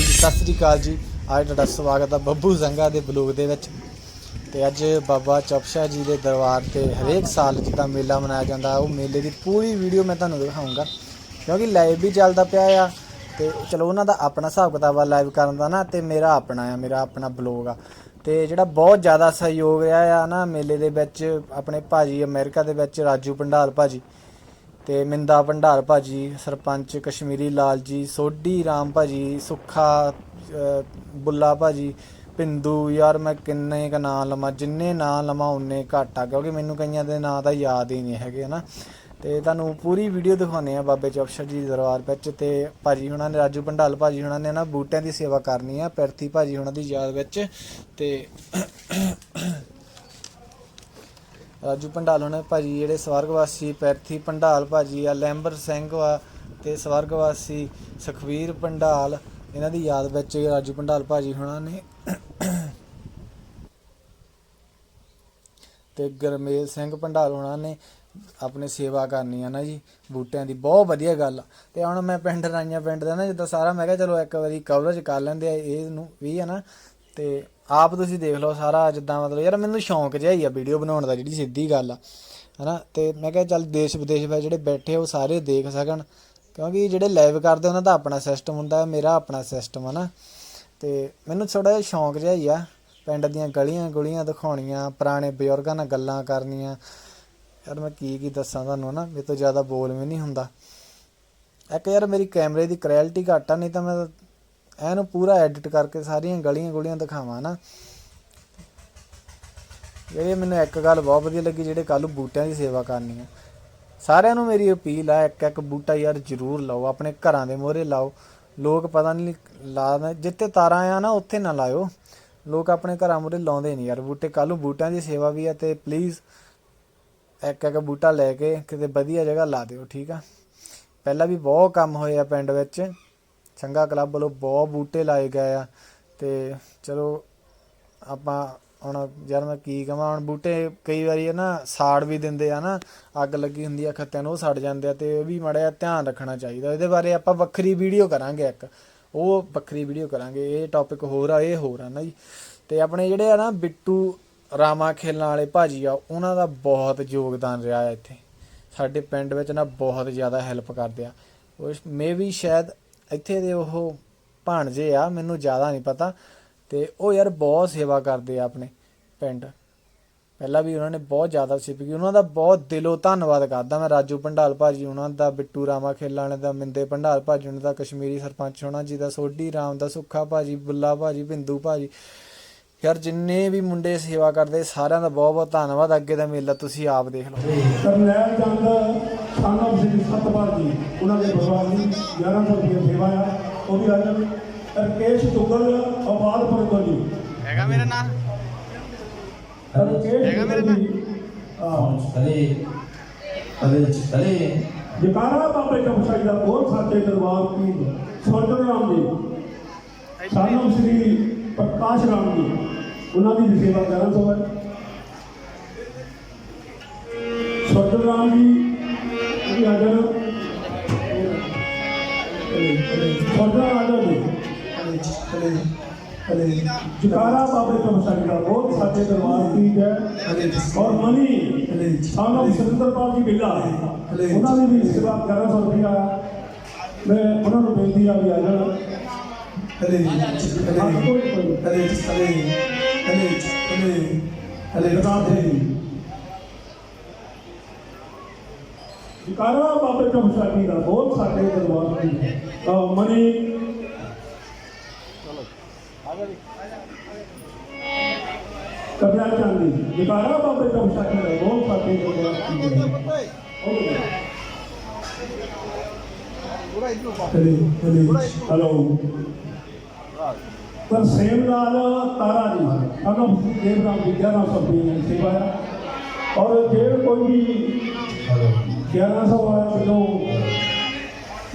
ਹਾਂਜੀ, ਸਤਿ ਸ੍ਰੀ ਅਕਾਲ ਜੀ। ਅੱਜ ਤੁਹਾਡਾ ਸਵਾਗਤ ਹੈ ਬੱਬੂ ਸੰਘਾ ਦੇ ਬਲੌਗ ਦੇ ਵਿੱਚ। ਤੇ ਅੱਜ ਬਾਬਾ ਚੌਪਸ਼ਾ ਜੀ ਦੇ ਦਰਬਾਰ ਤੇ ਹਰੇਕ ਸਾਲ ਜਿੱਦਾਂ ਮੇਲਾ ਮਨਾਇਆ ਜਾਂਦਾ, ਉਹ ਮੇਲੇ ਦੀ ਪੂਰੀ ਵੀਡੀਓ ਮੈਂ ਤੁਹਾਨੂੰ ਦਿਖਾਉਂਗਾ। ਕਿਉਂਕਿ ਲਾਈਵ ਵੀ ਚੱਲਦਾ ਪਿਆ ਆ ਤੇ ਚਲੋ ਉਹਨਾਂ ਦਾ ਆਪਣਾ ਹਿਸਾਬ ਕਿਤਾਬ ਆ ਲਾਈਵ ਕਰਨ ਦਾ ਨਾ, ਤੇ ਮੇਰਾ ਆਪਣਾ ਆ, ਮੇਰਾ ਆਪਣਾ ਬਲੌਗ ਆ। ਤੇ ਜਿਹੜਾ ਬਹੁਤ ਜ਼ਿਆਦਾ ਸਹਿਯੋਗ ਰਿਹਾ ਆ ਨਾ ਮੇਲੇ ਦੇ ਵਿੱਚ, ਆਪਣੇ ਭਾਜੀ ਅਮਰੀਕਾ ਦੇ ਵਿੱਚ, ਰਾਜੂ ਭੰਡਾਲ ਭਾਜੀ। ਤੇ ਮਿੰਦਾ ਭੰਡਾਰ ਭਾਜੀ ਸਰਪੰਚ ਕਸ਼ਮੀਰੀ ਲਾਲ ਜੀ ਸੋਢੀ ਰਾਮ ਭਾਜੀ ਸੁੱਖਾ ਅਹ, ਬੁੱਲਾ ਭਾਜੀ ਪਿੰਦੂ ਯਾਰ ਮੈਂ ਕਿੰਨੇ ਕ ਨਾਂ ਲਵਾਂ ਜਿੰਨੇ ਨਾਂ ਲਵਾਂ ਉਨੇ ਘੱਟ ਆ ਕਿਉਂਕਿ ਮੈਨੂੰ ਕਈਆਂ ਦੇ ਨਾਂ ਤਾਂ ਯਾਦ ਹੀ ਨਹੀਂ ਹੈਗੇ ਹਨਾ। ਤੇ ਤੁਹਾਨੂੰ ਪੂਰੀ ਵੀਡੀਓ ਦਿਖਾਉਣੇ ਆ ਬਾਬੇ ਚੌਪਸ਼ਰ ਜੀ ਦਰਬਾਰ ਵਿੱਚ ਤੇ ਭਾਜੀ ਹੁਣਾਂ ਨੇ ਰਾਜੂ ਭੰਡਾਲ ਭਾਜੀ ਹੁਣਾਂ ਨੇ ਨਾ ਬੂਟਿਆਂ ਦੀ ਸੇਵਾ ਕਰਨੀ ਆ ਪਿਰਥੀ ਭਾਜੀ ਹੁਣਾਂ ਦੀ ਯਾਦ ਵਿੱਚ ਤੇ ਰਾਜੂ ਭੰਡਾਲ ਹੋਣਾ, ਭਾਜੀ ਜਿਹੜੇ ਸਵਰਗਵਾਸੀ ਪੈਰਥੀ ਭੰਡਾਲ ਭਾਜੀ ਆ, ਲੈਂਬਰ ਸਿੰਘ ਵਾ ਤੇ ਸਵਰਗਵਾਸੀ ਸੁਖਵੀਰ ਭੰਡਾਲ ਇਹਨਾਂ ਦੀ ਯਾਦ ਵਿੱਚ ਰਾਜੂ ਭੰਡਾਲ ਭਾਜੀ ਹੋਣਾ ਨੇ। ਤੇ ਗਰਮੇਲ ਸਿੰਘ ਭੰਡਾਲ ਹੋਣਾ ਨੇ, ਆਪਣੇ ਸੇਵਾ ਕਰਨੀ ਆ ਨਾ ਜੀ, ਬੂਟਿਆਂ ਦੀ, ਬਹੁਤ ਵਧੀਆ ਗੱਲ ਆ। ਤੇ ਹੁਣ ਮੈਂ ਪਿੰਡ ਰਾਈਆਂ ਪਿੰਡ ਦਾ ਨਾ, ਜਿੱਦਾਂ ਸਾਰਾ ਮੈਂ ਕਿਹਾ ਚਲੋ ਇੱਕ ਵਾਰੀ ਕਵਰੇਜ ਕਰ ਲੈਂਦੇ ਆ, ਇਹ ਨੂੰ ਵੀ ਹੈ ਨਾ। ਤੇ ਆਪ ਤੁਸੀਂ ਦੇਖ ਲਓ ਸਾਰਾ ਜਿੱਦਾਂ ਮਤਲਬ ਯਾਰ ਮੈਨੂੰ ਸ਼ੌਂਕ ਜਿਹਾ ਹੀ ਆ ਵੀਡੀਓ ਬਣਾਉਣ ਦਾ ਜਿਹੜੀ ਸਿੱਧੀ ਗੱਲ ਆ, ਹਨਾ? ਤੇ ਮੈਂ ਕਿਹਾ ਚੱਲ ਦੇਸ਼ ਵਿਦੇਸ਼ ਵਿੱਚ ਜਿਹੜੇ ਬੈਠੇ ਆ ਉਹ ਸਾਰੇ ਦੇਖ ਸਕਣ, ਕਿਉਂਕਿ ਜਿਹੜੇ ਲਾਈਵ ਕਰਦੇ ਉਹਨਾਂ ਦਾ ਆਪਣਾ ਸਿਸਟਮ ਹੁੰਦਾ, ਮੇਰਾ ਆਪਣਾ ਸਿਸਟਮ ਆ ਨਾ। ਤੇ ਮੈਨੂੰ ਥੋੜਾ ਜਿਹਾ ਸ਼ੌਂਕ ਜਿਹਾ ਹੀ ਆ, ਪਿੰਡ ਦੀਆਂ ਗਲੀਆਂ ਗੁਲੀਆਂ ਦਿਖਾਉਣੀਆਂ, ਪੁਰਾਣੇ ਬਜ਼ੁਰਗਾਂ ਨਾਲ ਗੱਲਾਂ ਕਰਨੀਆਂ। ਯਾਰ ਮੈਂ ਕੀ ਕੀ ਦੱਸਾਂ ਤੁਹਾਨੂੰ ਨਾ, ਮੇਰੇ ਤੋਂ ਜ਼ਿਆਦਾ ਬੋਲ ਵੀ ਨਹੀਂ ਹੁੰਦਾ। ਇੱਕ ਯਾਰ ਮੇਰੀ ਕੈਮਰੇ ਦੀ ਕੁਆਲਿਟੀ ਘੱਟ ਆ, ਨਹੀਂ ਤਾਂ ਮੈਂ ਐਨੂੰ ਪੂਰਾ ਐਡਿਟ ਕਰਕੇ ਸਾਰੀਆਂ ਗਲੀਆਂ ਗੁਲੀਆਂ ਦਿਖਾਵਾਂ ਨਾ। ਜਿਹੜੀ ਮੈਨੂੰ ਇੱਕ ਗੱਲ ਬਹੁਤ ਵਧੀਆ ਲੱਗੀ, ਜਿਹੜੇ ਕੱਲ ਬੂਟਿਆਂ ਦੀ ਸੇਵਾ ਕਰਨੀ ਆ। ਸਾਰਿਆਂ ਨੂੰ ਮੇਰੀ ਅਪੀਲ ਆ, ਇੱਕ ਇੱਕ ਬੂਟਾ ਯਾਰ ਜ਼ਰੂਰ ਲਾਓ, ਆਪਣੇ ਘਰਾਂ ਦੇ ਮੋਹਰੇ ਲਾਓ। ਲੋਕ ਪਤਾ ਨਹੀਂ ਲਾ ਜਿੱਥੇ ਤਾਰਾਂ ਆ ਨਾ, ਉੱਥੇ ਨਾ ਲਾਇਓ। ਲੋਕ ਆਪਣੇ ਘਰਾਂ ਮੋਹਰੇ ਲਾਉਂਦੇ ਨਹੀਂ ਯਾਰ ਬੂਟੇ। ਕੱਲ ਬੂਟਿਆਂ ਦੀ ਸੇਵਾ ਵੀ ਆ ਤੇ ਪਲੀਜ਼ ਇੱਕ ਇੱਕ ਬੂਟਾ ਲੈ ਕੇ ਕਿਤੇ ਵਧੀਆ ਜਗ੍ਹਾ ਲਾ ਦਿਓ, ਠੀਕ ਆ? ਪਹਿਲਾਂ ਵੀ ਬਹੁਤ ਕੰਮ ਹੋਏ ਆ ਪਿੰਡ ਵਿੱਚ। ਸੰਘਾ ਕਲੱਬ ਵੱਲੋਂ ਬਹੁਤ ਬੂਟੇ ਲਾਏ ਗਏ ਆ ਤੇ ਚਲੋ ਆਪਾਂ ਹੁਣ ਯਾਰ ਮੈਂ ਕੀ ਕਹਾਂ, ਹੁਣ ਬੂਟੇ ਕਈ ਵਾਰੀ ਹੈ ਨਾ ਸਾੜ ਵੀ ਦਿੰਦੇ ਆ ਨਾ, ਅੱਗ ਲੱਗੀ ਹੁੰਦੀ ਆ, ਖੱਤਿਆਂ ਨੂੰ ਉਹ ਸੜ ਜਾਂਦੇ ਆ ਤੇ ਇਹ ਵੀ ਮਾੜਾ ਜਿਹਾ ਧਿਆਨ ਰੱਖਣਾ ਚਾਹੀਦਾ। ਇਹਦੇ ਬਾਰੇ ਆਪਾਂ ਵੱਖਰੀ ਵੀਡੀਓ ਕਰਾਂਗੇ ਇੱਕ, ਉਹ ਵੱਖਰੀ ਵੀਡੀਓ ਕਰਾਂਗੇ, ਇਹ ਟੌਪਿਕ ਹੋਰ ਆ, ਇਹ ਹੋਰ ਆ ਨਾ ਜੀ। ਤੇ ਆਪਣੇ ਜਿਹੜੇ ਆ ਨਾ ਬਿੱਟੂ ਰਾਮਾ ਖੇਲਣ ਵਾਲੇ ਭਾਜੀ ਆ, ਉਹਨਾਂ ਦਾ ਬਹੁਤ ਯੋਗਦਾਨ ਰਿਹਾ ਹੈ ਇੱਥੇ। ਸਾਡੇ ਪਿੰਡ ਵਿੱਚ ਨਾ ਬਹੁਤ ਜ਼ਿਆਦਾ ਹੈਲਪ ਕਰਦੇ ਆ। ਉਹ ਮੇ ਵੀ ਸ਼ਾਇਦ ਇੱਥੇ ਦੇ ਉਹ ਭਾਣਜੇ ਆ, ਮੈਨੂੰ ਜ਼ਿਆਦਾ ਨਹੀਂ ਪਤਾ। ਤੇ ਉਹ ਯਾਰ ਬਹੁਤ ਸੇਵਾ ਕਰਦੇ ਆ ਆਪਣੇ ਪਿੰਡ। ਪਹਿਲਾਂ ਵੀ ਉਹਨਾਂ ਨੇ ਬਹੁਤ ਜ਼ਿਆਦਾ ਸੇਵਾ ਕੀਤੀ ਉਹਨਾਂ ਦਾ ਬਹੁਤ ਦਿਲੋਂ ਧੰਨਵਾਦ ਕਰਦਾ ਮੈਂ ਰਾਜੂ ਭੰਡਾਲ ਭਾਜੀ ਉਹਨਾਂ ਦਾ, ਬਿੱਟੂ ਰਾਮਾ ਖੇਲਾ ਵਾਲੇ ਦਾ, ਮਿੰਦੇ ਭੰਡਾਲ ਭਾਜੀ ਉਹਨਾਂ ਦਾ, ਕਸ਼ਮੀਰੀ ਸਰਪੰਚ ਹੋਣਾ ਜੀ ਦਾ, ਸੋਢੀ ਰਾਮ ਦਾ, ਸੁੱਖਾ ਭਾਜੀ, ਬੁੱਲਾ ਭਾਜੀ, ਬਿੰਦੂ ਭਾਜੀ। ਯਾਰ ਜਿੰਨੇ ਵੀ ਮੁੰਡੇ ਸੇਵਾ ਕਰਦੇ, ਸਾਰਿਆਂ ਦਾ ਬਹੁਤ ਬਹੁਤ ਧੰਨਵਾਦ। ਅੱਗੇ ਦਾ ਮੇਲਾ ਤੁਸੀਂ ਆਪ ਦੇਖ ਲਓ। ਕਰਨੈਲ ਚੰਦ ਸਾਨੋ ਸਿੰਘ ਸਤਪਾਲ ਜੀ ਉਹਨਾਂ ਦੇ ਪਰਿਵਾਰ ਦੀ 1100 ਰੁਪਏ ਸੇਵਾ ਆ ਉਹ ਵੀ ਅੱਜ ਰਕੇਸ਼ ਦੁੱਗਲ ਆਬਾਦਪੁਰ ਤੋਂ ਜੀ। ਹੈਗਾ ਮੇਰਾ ਨਾਮ ਰਕੇਸ਼ ਹੈਗਾ ਮੇਰੇ? ਹਾਂ ਕਲੇ ਕਲੇ ਕਲੇ ਜਕਾਰਾ ਬਾਬੇ ਚਮਸਾਈ ਦਾ ਬਹੁਤ ਸਾਚੇ ਦਰਬਾਰ ਕੀ? ਸਵਰਗਨ ਰਾਮ ਜੀ। ਸਾਨੋ ਸ੍ਰੀ ਪ੍ਰਕਾਸ਼ ਰਾਮ ਜੀ। ਉਹਨਾਂ ਦੀ ਸੇਵਾ 1100 ਹੈ ਸਵਰਗਨ ਰਾਮ ਜੀ ਉਹ ਵੀ ਅੱਜ ਸਵਰਗਨ ਰਾਜਾ ਜੀ। ਜਕਾਰਾ ਬਾਬੇ ਚਮਸਾਈ ਦਾ ਬਹੁਤ ਸਾਚੇ ਦਰਬਾਰ ਕੀ ਹੈ। ਔਰ ਮਨੀ ਸਾਨੂੰ ਸੁਰਿੰਦਰਪਾਲ ਜੀ ਬਿੱਲਾ ਉਹਨਾਂ ਦੀ ਵੀ ਸੇਵਾ 1100 ਰੁਪਇਆ ਮੈਂ ਉਹਨਾਂ ਨੂੰ ਬੇਨਤੀ ਆ ਵੀ ਆ ਜਾਣ। ਜਕਾਰਾ ਬਾਬੇ ਚਮਸਾਈ ਦਾ, ਬਹੁਤ ਸਾਚੇ ਦਰਬਾਰ ਕੀ ਮਨੀ। ਕਬਿਆ ਚਾਂਦੀ ਜਕਾਰਾ ਬਾਬੇ ਚਮਸਾਈ ਦਾ, ਬਹੁਤ ਸਾਚੇ ਦਰਬਾਰ ਕੀ ਹੈਲੋ। ਪਰ ਸੇਮ ਲਾਲ ਤਾਰਾ ਜੀ ਅਗਮ ਦੇਵ ਰਾਮ ਜੀ 1100 ਰੁਪਏ ਸੇਵਾ ਔਰ ਜੇ ਕੋਈ ਵੀ 1100 ਵਾਲਾ ਮੈਨੂੰ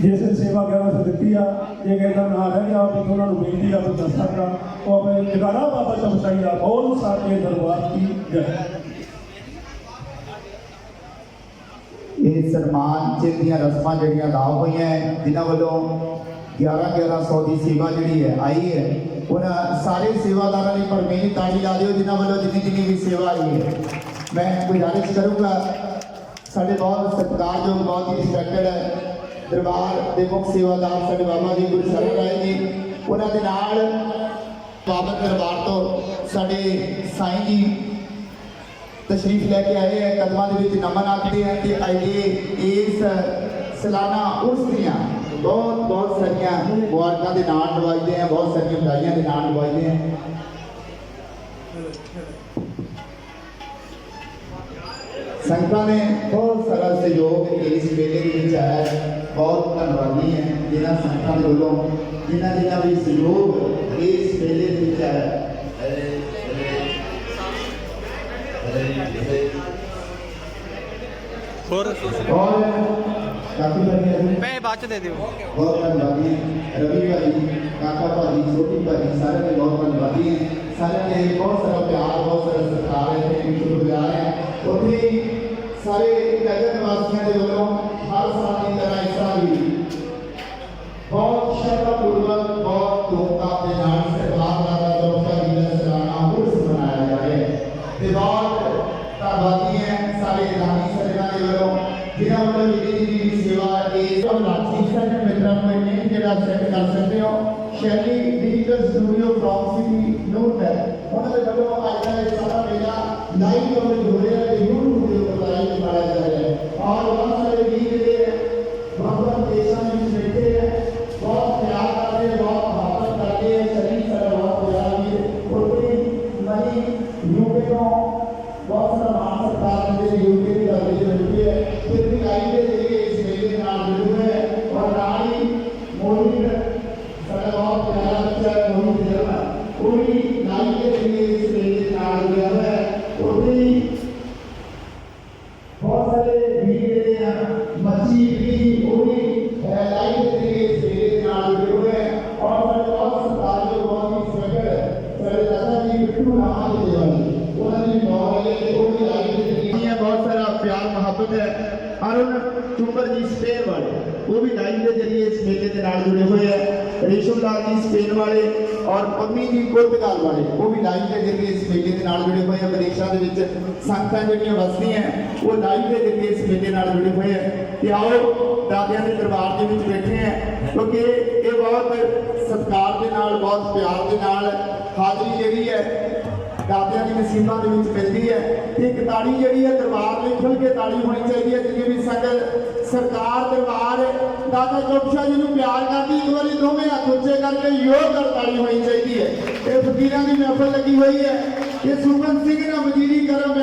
ਜਿਸ ਨੇ ਸੇਵਾ 1100 ਦਿੱਤੀ ਆ ਜੇ ਕਹਿੰਦਾ ਨਾ ਰਹਿ ਗਿਆ ਤਾਂ ਉਹਨਾਂ ਨੂੰ ਬੇਨਤੀ ਆ ਵੀ ਦੱਸ ਸਕਦਾ ਉਹ ਆਪਣੇ ਜਗਾਰਾ ਬਾਬਾ ਚਮਸਾਈ ਦਾ ਬਹੁਤ ਸਾਰੇ ਦਰਬਾਰ ਦੀ ਜੈ ਇਹ ਸਨਮਾਨ ਚਿੰਨ ਦੀਆਂ ਰਸਮਾਂ ਜਿਹੜੀਆਂ ਅਦਾ ਹੋਈਆਂ ਹੈ, ਜਿਨ੍ਹਾਂ ਵੱਲੋਂ 11 1100 ਦੀ ਸੇਵਾ ਜਿਹੜੀ ਹੈ ਆਈ ਹੈ ਉਹਨਾਂ ਸਾਰੇ ਸੇਵਾਦਾਰਾਂ ਲਈ ਪਰਮੇਸ਼ਰ ਤਾੜੀ ਲਾ ਦਿਓ ਜਿਨ੍ਹਾਂ ਵੱਲੋਂ ਜਿੰਨੀ ਜਿੰਨੀ ਵੀ ਸੇਵਾ ਆਈ ਹੈ ਮੈਂ ਗੁਜ਼ਾਰਿਸ਼ ਕਰੂੰਗਾ ਸਾਡੇ ਬਹੁਤ ਸਤਿਕਾਰਯੋਗ, ਬਹੁਤ ਹੀ ਰਿਸਪੈਕਟਡ ਹੈ ਦਰਬਾਰ ਦੇ ਮੁੱਖ ਸੇਵਾਦਾਰ ਸਾਡੇ ਬਾਬਾ ਜੀ ਗੁਰੂ ਸ਼ਰਨ ਰਾਏ ਜੀ। ਉਹਨਾਂ ਦੇ ਨਾਲ ਬਾਬਤ ਦਰਬਾਰ ਤੋਂ ਸਾਡੇ ਸਾਈਂ ਜੀ ਤਸ਼ਰੀਫ ਲੈ ਕੇ ਆਏ ਹੈ। ਕਦਮਾਂ ਦੇ ਵਿੱਚ ਨਮਨ ਆਖਦੇ ਹੈ ਕਿ ਅਜੇ ਇਸ ਸਲਾਨਾ ਉਰਸ ਦੀਆਂ। ਬਹੁਤ ਬਹੁਤ ਸਾਰੀਆਂ ਮੁਬਾਰਕਾਂ ਦੇ ਨਾਲ ਨਵਾਜਦੇ ਆ ਬਹੁਤ ਸਾਰੀਆਂ ਵਧਾਈਆਂ ਦੇ ਨਾਲ ਨਵਾਜਦੇ ਆ ਸੰਗਤਾਂ ਨੇ ਬਹੁਤ ਸਾਰਾ ਸਹਿਯੋਗ ਇਸ ਵੇਲੇ ਦੇ ਵਿੱਚ ਆਇਆ ਹੈ। ਬਹੁਤ ਧੰਨਵਾਦੀ ਹੈ ਜਿਨ੍ਹਾਂ ਸੰਗਤਾਂ ਦੇ ਵੱਲੋਂ ਜਿਨ੍ਹਾਂ ਜਿਨ੍ਹਾਂ ਵੀ ਸਹਿਯੋਗ ਇਸ ਵੇਲੇ ਦੇ ਵਿੱਚ ਆਇਆ ਹੈ। ਹੋਰ ਔਰ ਕਾਫੀ ਵਧੀਆ ਜੀ ਪੈਸੇ ਬਾਅਦ ਚ ਦੇ ਦਿਓ ਬਹੁਤ ਧੰਨਵਾਦੀ ਹੈ। ਰਵੀ ਭਾਈ ਕਾਕਾ ਭਾਜੀ ਛੋਟੀ ਭਾਜੀ ਸਾਰਿਆਂ ਦੇ ਬਹੁਤ ਧੰਨਵਾਦੀ ਹੈ ਸਾਰਿਆਂ ਦੇ ਬਹੁਤ ਸਾਰਾ ਪਿਆਰ ਬਹੁਤ ਸਾਰਾ ਸਤਿਕਾਰ ਹੈ ਸਾਰੇ ਨਗਰ ਨਿਵਾਸੀਆਂ ਦੇ ਵੱਲੋਂ ਹਰ ਸਾਲ ਦੀ ਤਰ੍ਹਾਂ ਇਸ ਸਾਲ ਵੀ ਬਹੁਤ ਸ਼ਰਧਾਪੂਰਵਕ ਬਹੁਤ ਧੂਮਧਾਮ ਦੇ ਨਾਲ ਸਰਕਾਰ ਦਾ ਦਰੋਸਾ ਜੀ ਦਾ ਸਾਲਾਨਾ ਉਰਸ ਮਨਾਇਆ ਜਾ ਰਿਹਾ ਹੈ ਤੇ ਬਹੁਤ ਧੰਨਵਾਦੀ ਹੈ ਸਾਰੇ ਦਾਨੀ ਸਰਕਾਰ ਦੇ ਵੱਲੋਂ ਜਿਨ੍ਹਾਂ ਵੱਲੋਂ ਜਿਹੜੀ ਜਿਹੜੀ ਸੇਵਾ ਇਹ ਲਾਚੀ ਸਾਡੇ ਮਿੱਤਰਾਂ ਨੂੰ ਇਹ ਜਿਹੜਾ ਸੈੱਟ ਕਰ ਸਕਦੇ ਹੋ Shaili digital studio from city Noor ਹੈ ਉਹਨਾਂ ਦੇ ਵੱਲੋਂ ਅੱਜ ਦਾ ਇਹ ਸਾਰਾ ਮੇਲਾ ਲਾਈਵ ਕਵਰੇਜ ਹੋ ਰਿਹਾ Savior. ਉਹ ਵੀ ਲਾਈਵ ਦੇ ਜ਼ਰੀਏ ਇਸ ਮੇਲੇ ਦੇ ਨਾਲ ਜੁੜੇ ਹੋਏ ਹੈ ਰੇਸ਼ਮ ਲਾਲ ਜੀ ਸਪੇਨ ਵਾਲੇ ਔਰ ਪੰਮੀ ਜੀ ਪੁਰਤਗਾਲ ਵਾਲੇ, ਉਹ ਵੀ ਲਾਈਵ ਦੇ ਜ਼ਰੀਏ ਇਸ ਮੇਲੇ ਦੇ ਨਾਲ ਜੁੜੇ ਹੋਏ ਹੈ ਵਿਦੇਸ਼ਾਂ ਦੇ ਵਿੱਚ ਸੰਗਤਾਂ ਜਿਹੜੀਆਂ ਵਸਦੀਆਂ, ਉਹ ਲਾਈਵ ਦੇ ਜ਼ਰੀਏ ਇਸ ਮੇਲੇ ਨਾਲ ਜੁੜੇ ਹੋਏ ਹੈ ਤੇ ਆਓ, ਦਾਦਿਆਂ ਦੇ ਦਰਬਾਰ ਦੇ ਵਿੱਚ ਬੈਠੇ ਹੈ ਕਿਉਂਕਿ ਇਹ ਬਹੁਤ ਸਤਿਕਾਰ ਦੇ ਨਾਲ, ਬਹੁਤ ਪਿਆਰ ਦੇ ਨਾਲ ਹਾਜ਼ਰੀ ਜਿਹੜੀ ਹੈ ਦਾਦਿਆਂ ਦੀ ਨਸੀਬਾਂ ਦੇ ਵਿੱਚ ਮਿਲਦੀ ਹੈ। ਤੇ ਇੱਕ ਤਾੜੀ ਜਿਹੜੀ ਹੈ, ਦਰਬਾਰ ਲਈ ਖੁੱਲ ਕੇ ਤਾੜੀ ਹੋਣੀ ਚਾਹੀਦੀ ਹੈ ਜਿੰਨੀ ਵੀ ਸੰਗਤ, ਸਰਕਾਰ, ਦਰਬਾਰ, ਦਾਦਾ ਚੋਪਸ਼ਾ ਜੀ ਨੂੰ ਪਿਆਰ ਕਰਦੀ, ਇੱਕ ਵਾਰੀ ਦੋਵੇਂ ਹੱਥ ਉੱਚੇ ਕਰਕੇ ਯੋਗ ਕਰ ਤਾੜੀ ਹੋਣੀ ਚਾਹੀਦੀ ਹੈ। ਇਹ ਫਕੀਰਾਂ ਦੀ ਮਹਿਫਲ ਲੱਗੀ ਹੋਈ ਹੈ। ਇਹ ਸੁਖਨ ਸਿੰਘ ਨਾ ਵਜ਼ੀਰੀ ਕਰਮ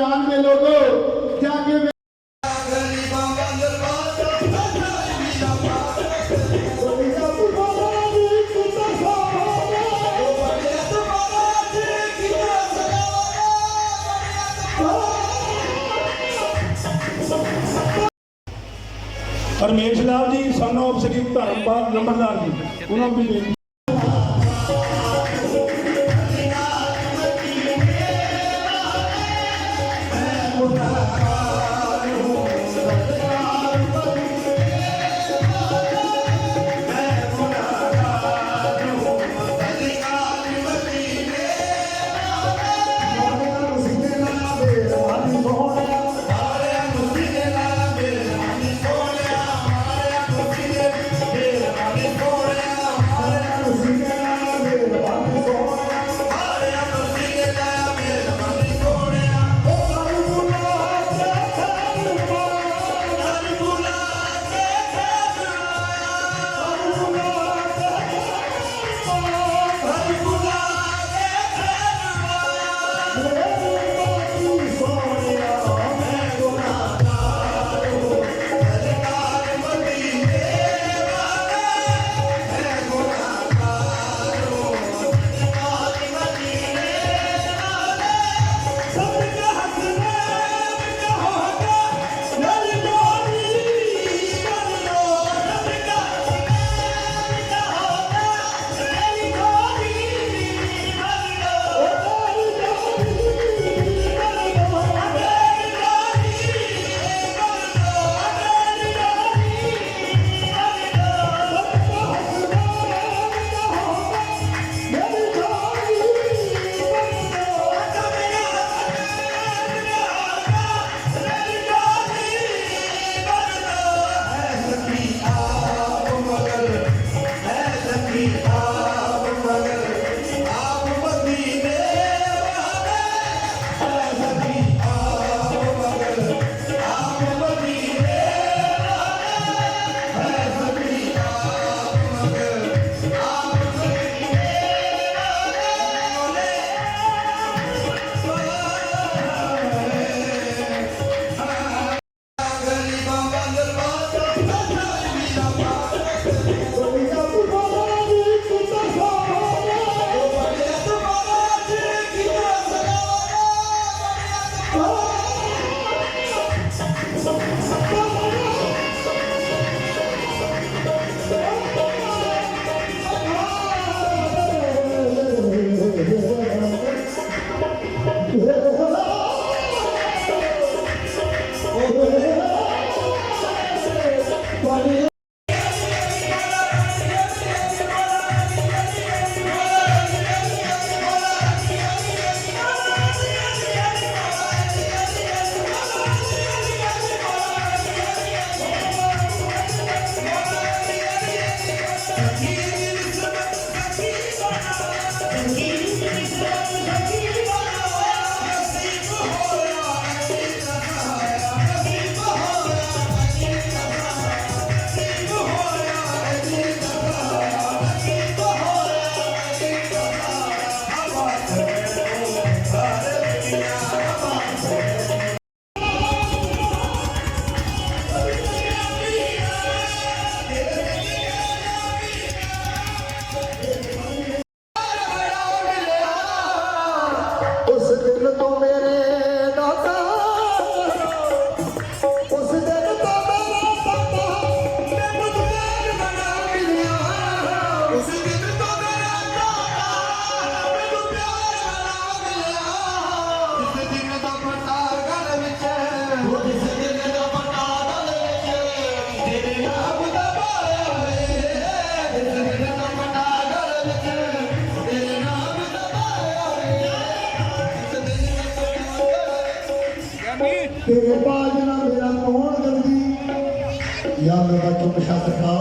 ਯਾ ਮੇਰਾ ਚੁੱਪ ਛੱਤ ਖਾ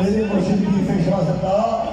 ਮੇਰੇ ਮੁਰਸ਼ਿਦ ਦੀ ਫੈਸਲਾ ਸਰਕਾਰ